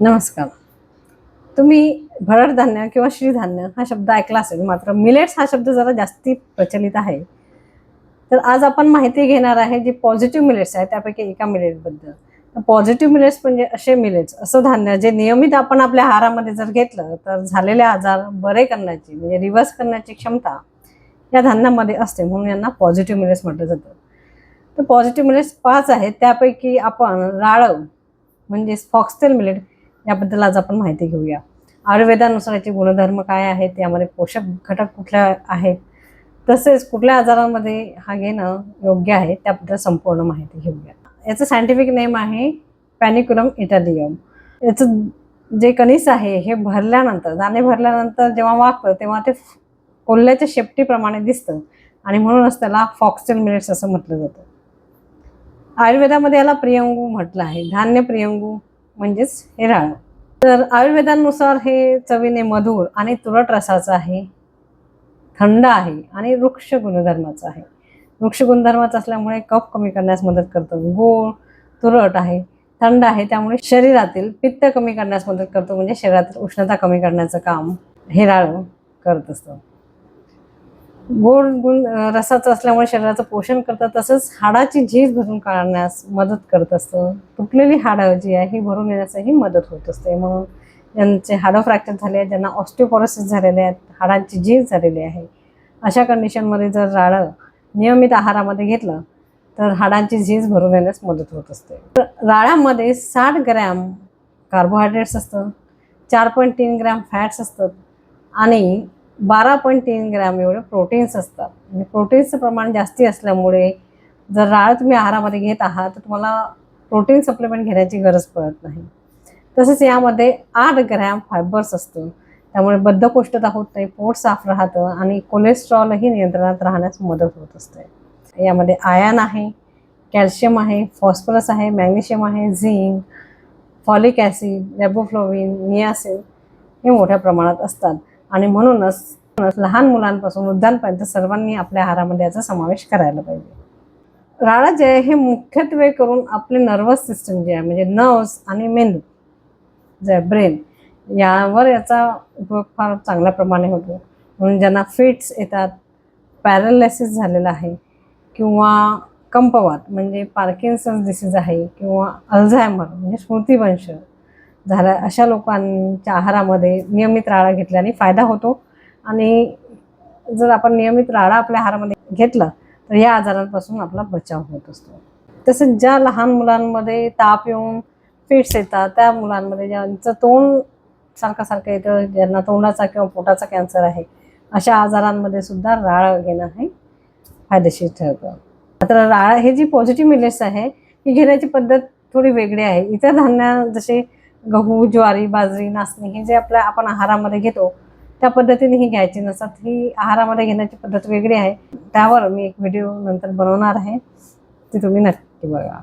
नमस्कार. तुम्ही भरड धान्य किंवा श्रीधान्य हा शब्द ऐकला असेल मात्र मिलेट्स हा शब्द जरा जास्ती प्रचलित आहे. तर आज आपण माहिती घेणार आहे जी पॉझिटिव्ह मिलेट्स आहे त्यापैकी एका मिलेटबद्दल पॉझिटिव्ह मिलेट्स म्हणजे असे मिलेट्स असं धान्य जे नियमित आपण आपल्या आहारामध्ये जर घेतलं तर झालेले आजार बरे करण्याची म्हणजे रिव्हर्स करण्याची क्षमता या धान्यामध्ये असते म्हणून यांना पॉझिटिव्ह मिलेट्स म्हटलं जातं. तर पॉझिटिव्ह मिलेट्स पाच आहेत त्यापैकी आपण राळव म्हणजेच फॉक्सटेल मिलेट याबद्दल आज आपण माहिती घेऊया. आयुर्वेदानुसार याचे गुणधर्म काय आहेत? त्यामध्ये पोषक घटक कुठल्या आहेत? तसेच कुठल्या आजारांमध्ये हा घेणं योग्य आहे? त्याबद्दल संपूर्ण माहिती घेऊया. याचं सायंटिफिक नेम आहे पॅनिकुलम इटालियम याचं जे कणीस आहे हे भरल्यानंतर दाणे भरल्यानंतर जेव्हा वागतं तेव्हा ते कोल्ह्याच्या शेपटीप्रमाणे दिसतं. आणि म्हणूनच त्याला फॉक्सटेल मिलेट्स असं म्हटलं जातं. आयुर्वेदामध्ये याला प्रियंगू म्हटलं आहे. धान्य प्रियंगू म्हणजेच हे राळ तर आयुर्वेदानुसार हे चवीने मधुर आणि तुरट रसाचं आहे थंड आहे आणि वृक्ष गुणधर्माचं आहे. वृक्ष गुणधर्माचं असल्यामुळे कफ कमी करण्यास मदत करतं. गोळ तुरट आहे थंड आहे त्यामुळे शरीरातील पित्त कमी करण्यास मदत करतो म्हणजे शरीरातील उष्णता कमी करण्याचं काम हे राळ करत असतं. गोड गुण रसाचं असल्यामुळे शरीराचं पोषण करतं तसंच हाडाची झीज भरून काढण्यास मदत करत असतं. तुटलेली हाडं जी आहे ही भरून येण्यासही मदत होत असते. म्हणून ज्यांचे हाडं फ्रॅक्चर झाले आहेत ज्यांना ऑस्टिओपॉरोसिस झालेले आहेत हाडांची झीज झालेली आहे. अशा कंडिशनमध्ये जर राळं नियमित आहारामध्ये घेतलं तर हाडांची झीज भरून येण्यास मदत होत असते. तर राळ्यामध्ये साठ ग्रॅम कार्बोहायड्रेट्स असतं चार पॉईंट तीन ग्रॅम फॅट्स असतात आणि बारा पॉईंट तीन ग्रॅम एवढे प्रोटीन्स असतात. म्हणजे प्रोटीन्सचं प्रमाण जास्ती असल्यामुळे जर राळ तुम्ही आहारामध्ये घेत आहात तर तुम्हाला प्रोटीन सप्लिमेंट घेण्याची गरज पडत नाही. तसेच यामध्ये आठ ग्रॅम फायबर्स असतं. त्यामुळे बद्धकोष्ठता होत नाही पोट साफ राहतं आणि कोलेस्ट्रॉलही नियंत्रणात राहण्यास मदत होत असते. यामध्ये आयन आहे कॅल्शियम आहे फॉस्फरस आहे मॅग्नेशियम आहे zinc folic acid riboflavin niacin हे मोठ्या प्रमाणात असतात. आणि म्हणूनच लहान मुलांपासून वृद्धांपर्यंत सर्वांनी आपल्या आहारामध्ये याचा समावेश करायला पाहिजे. राळा जे आहे हे मुख्यत्वे करून आपले नर्वस सिस्टम जे आहे म्हणजे नर्व्स आणि मेंदू जे आहे ब्रेन यावर याचा उपयोग फार चांगल्या प्रमाणे होतो. म्हणून ज्यांना फिट्स येतात पॅरालिसिस झालेला आहे किंवा कंपवात म्हणजे पार्किन्सन्स डिसीज आहे किंवा अल्झायमर म्हणजे स्मृतिवंश झाला अशा लोकांच्या आहारामध्ये नियमित राळा घेतल्याने फायदा होतो. आणि जर आपण नियमित राळा आपल्या आहारामध्ये घेतला तर या आजारांपासून आपला बचाव होत असतो. तसेच ज्या लहान मुलांमध्ये ताप येऊन फिट्स येतात त्या मुलांमध्ये ज्यांचं तोंड सारखं सारखं येतं ज्यांना तोंडाचा किंवा पोटाचा कॅन्सर आहे अशा आजारांमध्ये सुद्धा राळ घेणं हे फायदेशीर ठरतं. मात्र राळ हे जी पॉझिटिव्ह मिलेट्स आहे ही घेण्याची पद्धत थोडी वेगळी आहे. इतर धान्य जसे गहू ज्वारी बाजरी नाचणी हे जे आपल्या आपण आहारामध्ये घेतो त्या पद्धतीने ही घ्यायची नसतात. ही आहारामध्ये घेण्याची पद्धत वेगळी आहे. त्यावर मी एक व्हिडिओ नंतर बनवणार आहे. ती तुम्ही नक्की बघा.